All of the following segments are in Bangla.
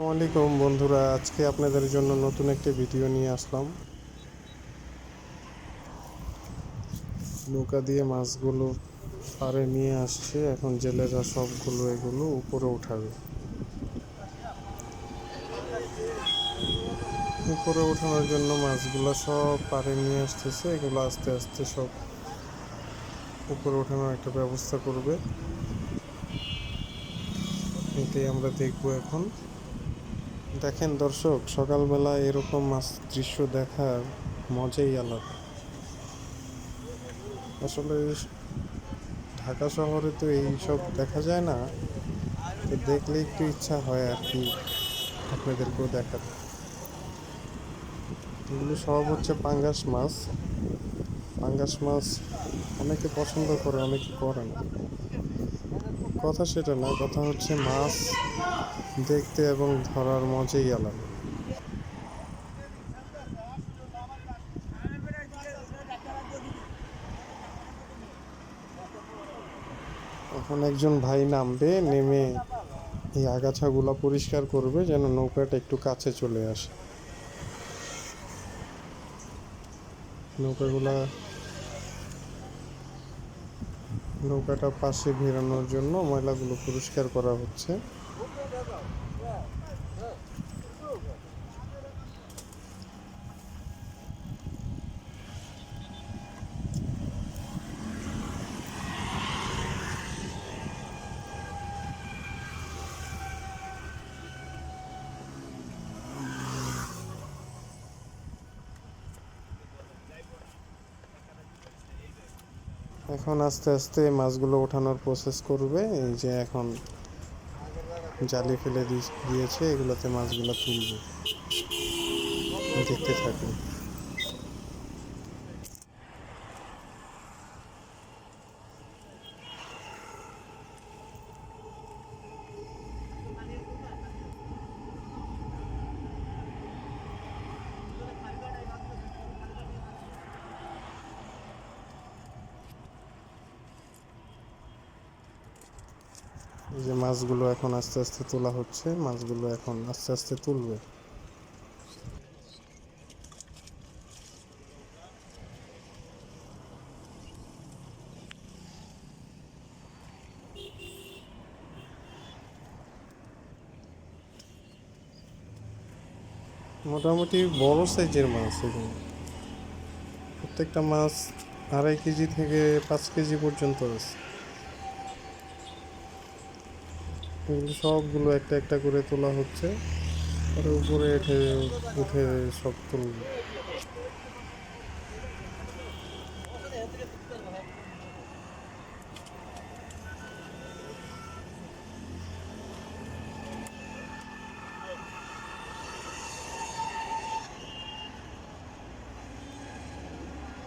আসসালামু আলাইকুম বন্ধুরা, আজকে আপনাদের জন্য নতুন একটি ভিডিও নিয়ে আসলাম। নৌকা দিয়ে মাছগুলো পাড়ে নিয়ে আসছে, এখন জেলেরা সবগুলো এগুলো উপরে উঠাবে। উপরে ওঠানোর জন্য মাছগুলো সব পাড়ে নিয়ে আসতেছে, এগুলো আস্তে আস্তে সব উপরে ওঠানোর একটা ব্যবস্থা করবে। এটাই আমরা দেখব এখন। দেখেন দর্শক, সকালবেলা এরকম মাছ দৃশ্য দেখার মজাই আলাদা। আসলে ঢাকা শহরে তো এই সব দেখা যায় না। তো দেখলে একটু ইচ্ছা হয় আর কি আপনাদেরকেও দেখাতে। এগুলো সব হচ্ছে পাঙ্গাস মাছ। পাঙ্গাস মাছ অনেকে পছন্দ করে, অনেকে করে না। কথা সেটা না, কথা হচ্ছে মাছ দেখতে এবং ধরার মজাই আলাদা। এখন একজন ভাই নামবে, নেমে এই আগাছাগুলো পরিষ্কার করবে যেন নৌকাটা একটু কাছে চলে আসে। নৌকাগুলা নৌকাটা পাশে ঘেরানোর জন্য ময়লাগুলো পরিষ্কার করা হচ্ছে। এখন আস্তে আস্তে মাছগুলো ওঠানোর প্রসেস করবে। এই যে এখন জালি ফেলে দিয়েছে এগুলোতে মাছগুলো তুলবে। দেখতে থাকুন। যে মাছগুলো এখন আস্তে আস্তে তোলা হচ্ছে, মাছগুলো এখন আস্তে আস্তে তুলবে। মোটামুটি বড় সাইজের মাছ এগুলো। প্রত্যেকটা মাছ আড়াই কেজি থেকে পাঁচ কেজি পর্যন্ত আছে। এগুলো সবগুলো একটা একটা করে তোলা হচ্ছে। আর উপরে উঠে উঠে সব তুলবে।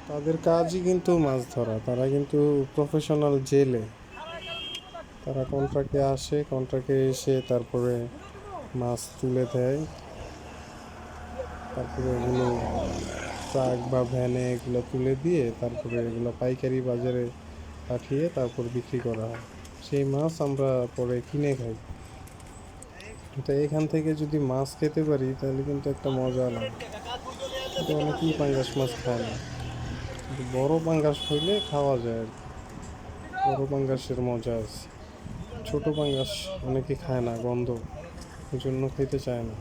তাদের কাজই কিন্তু মাছ ধরা, তারা কিন্তু প্রফেশনাল জেলে তারা কন্ট্রাক্টে আসে কন্ট্রাক্টে এসে তারপরে মাছ তুলে দেয়। তারপরে এগুলো ট্রাক বা ভ্যানে এগুলো তুলে দিয়ে তারপরে এগুলো পাইকারি বাজারে পাঠিয়ে তারপর বিক্রি করা হয়। সেই মাছ আমরা পরে কিনে খাই। তো এখান থেকে যদি মাছ খেতে পারি, তাহলে কিন্তু একটা মজা লাগে অনেকেই পাঙ্গাস মাছ খায় না। বড় পাঙ্গাস হইলে খাওয়া যায় আর। বড় পাঙ্গাসের মজা আছে। ছোট পাঙ্গাস অনেকে খায় না, গন্ধ। এই জন্য খেতে চায় না।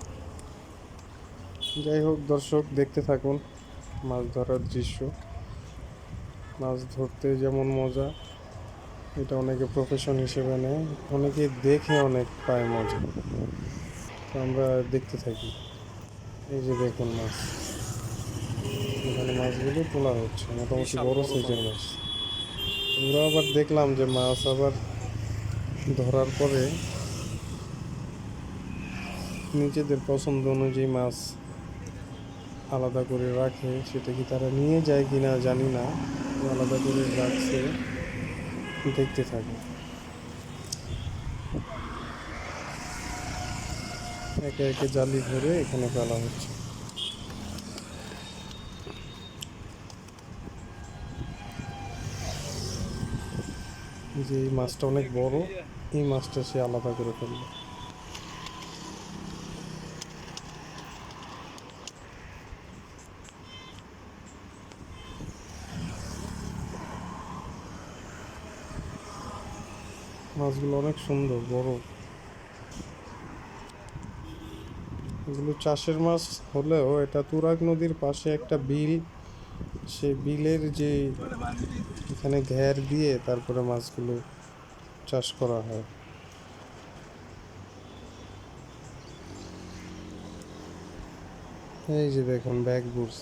যাই হোক দর্শক, দেখতে থাকুন মাছ ধরার দৃশ্য। মাছ ধরতে যেমন মজা, এটা অনেকে প্রফেশন হিসেবে নেয়, অনেকে দেখে অনেক পায় মজা। আমরা দেখতে থাকি। এই যে দেখুন মাছ। এখানে মাছগুলো তোলা হচ্ছে, মোটামুটি বড় সাইজের মাছ। আমরা আবার দেখলাম যে মাছ আবার ধরার পরে নিজেদের পছন্দ অনুযায়ী মাছ আলাদা করে রাখে, সেটা কি তারা নিয়ে যায় কি না জানি না আলাদা করে রাখছে, দেখতে থাকে। একে একে জালি ধরে এখানে ফেলা হচ্ছে। যে এই মাছটা অনেক বড়, এই মাছটা সে আলাদা করে ফেলল। মাছগুলো অনেক সুন্দর, বড়। এগুলো চাষের মাছ হলেও এটা তুরাগ নদীর পাশে একটা বিল, সে বিলের যে এখানে ঘের দিয়ে তারপরে মাছগুলো চাষ করা হয়। এই যে দেখুন, ব্যাগ বুড়স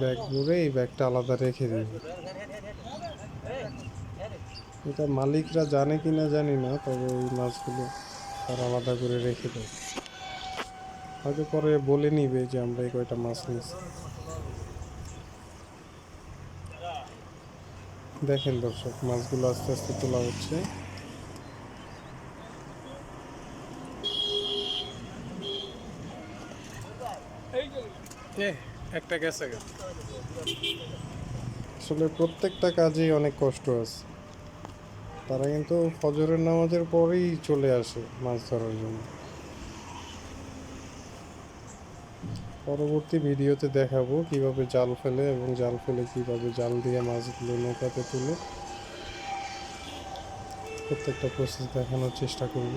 ব্যাগ বুড়ে এই ব্যাগটা আলাদা রেখে দিই এটা মালিকরা জানে কি না জানি না, তবে এই মাছগুলো তারা আলাদা করে রেখে দেয়। হয়তো পরে বলে নিবে যে আমরা এই কয়টা মাছ নিয়েছি। দেখেন দর্শক মাছগুলো আস্তে আস্তে তোলা হচ্ছে। একটা গেছে আসলে প্রত্যেকটা কাজেই অনেক কষ্ট আছে। তারা কিন্তু ফজরের নামাজের পরেই চলে আসে মাছ ধরার জন্য। পরবর্তী ভিডিওতে দেখাবো কীভাবে জাল ফেলে এবং জাল ফেলে কীভাবে জাল দিয়ে মাছগুলো নৌকাতে তুলে প্রত্যেকটা প্রসেস দেখানোর চেষ্টা করব।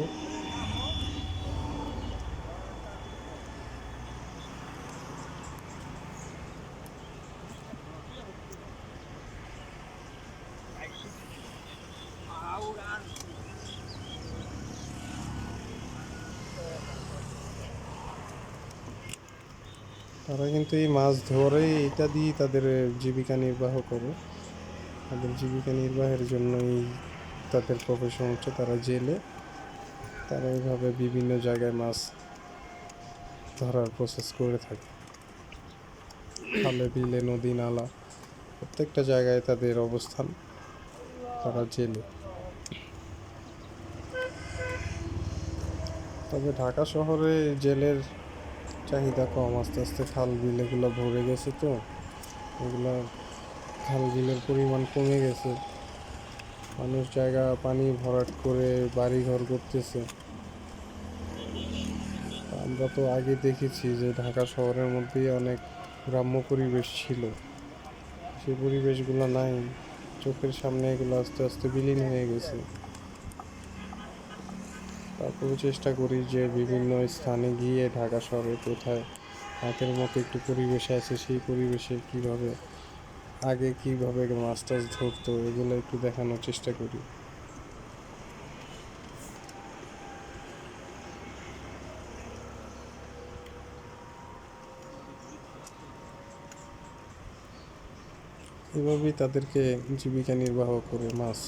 তারা কিন্তু এই মাছ ধরে এটা দিয়ে তাদের জীবিকা নির্বাহ করে। তাদের জীবিকা নির্বাহের জন্যই তাদের প্রফেশন হচ্ছে তারা জেলে। তারা এইভাবে বিভিন্ন জায়গায় মাছ ধরার প্রসেস করে থাকে। খালে, বিলে, নদী, নালা, প্রত্যেকটা জায়গায় তাদের অবস্থান তারা জেলে। তবে ঢাকা শহরে জেলের চাহিদা কম, আস্তে আস্তে খাল বিল এগুলো ভরে গেছে তো। এগুলো খাল বিলের পরিমাণ কমে গেছে। মানুষ জায়গা পানি ভরাট করে বাড়ি ঘর করতেছে। আমরা তো আগে দেখেছি যে ঢাকা শহরের মধ্যেই অনেক গ্রাম্য পরিবেশ ছিল। সেই পরিবেশগুলো নাই, চোখের সামনে এগুলো আস্তে আস্তে বিলীন হয়ে গেছে। তারপরে চেষ্টা করি যে বিভিন্ন স্থানে গিয়ে ঢাকা শহরে কোথায় হাতের মতো একটু পরিবেশ আছে, সেই পরিবেশে কীভাবে, আগে কীভাবে মাছ টাছ ধরতো, এগুলো একটু দেখানোর চেষ্টা করি। এভাবেই তাদেরকে জীবিকা নির্বাহ করে মাছ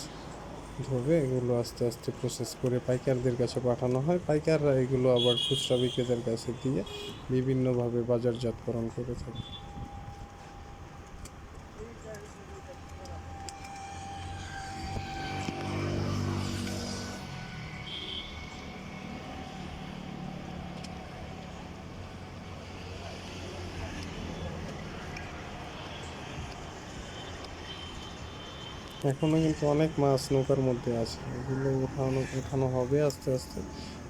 ধরে এগুলো আস্তে আস্তে প্রসেস করে পাইকারদের কাছে পাঠানো হয়। পাইকাররা এগুলো আবার খুচরা বিক্রেতার কাছে দিয়ে বিভিন্নভাবে বাজারজাতকরণ করে থাকে। এখনও কিন্তু অনেক মাছ নৌকার মধ্যে আছে। এগুলো উঠানো উঠানো হবে আস্তে আস্তে।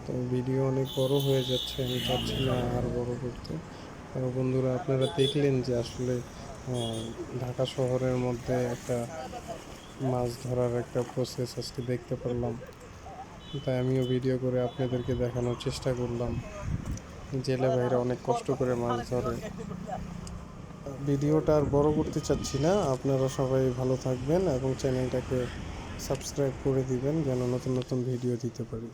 তো ভিডিও অনেক বড় হয়ে যাচ্ছে, আমি চাচ্ছি না আর বড় করতে। তো বন্ধুরা, আপনারা দেখলেন যে আসলে ঢাকা শহরের মধ্যে একটা মাছ ধরার একটা প্রসেস আজকে দেখতে পারলাম। তাই আমিও ভিডিও করে আপনাদেরকে দেখানোর চেষ্টা করলাম। জেলে ভাইরা অনেক কষ্ট করে মাছ ধরে। ভিডিওটা আর বড় করতে চাচ্ছি না। আপনারা সবাই ভালো থাকবেন এবং চ্যানেলটাকে সাবস্ক্রাইব করে দিবেন যেন নতুন নতুন ভিডিও দিতে পারি।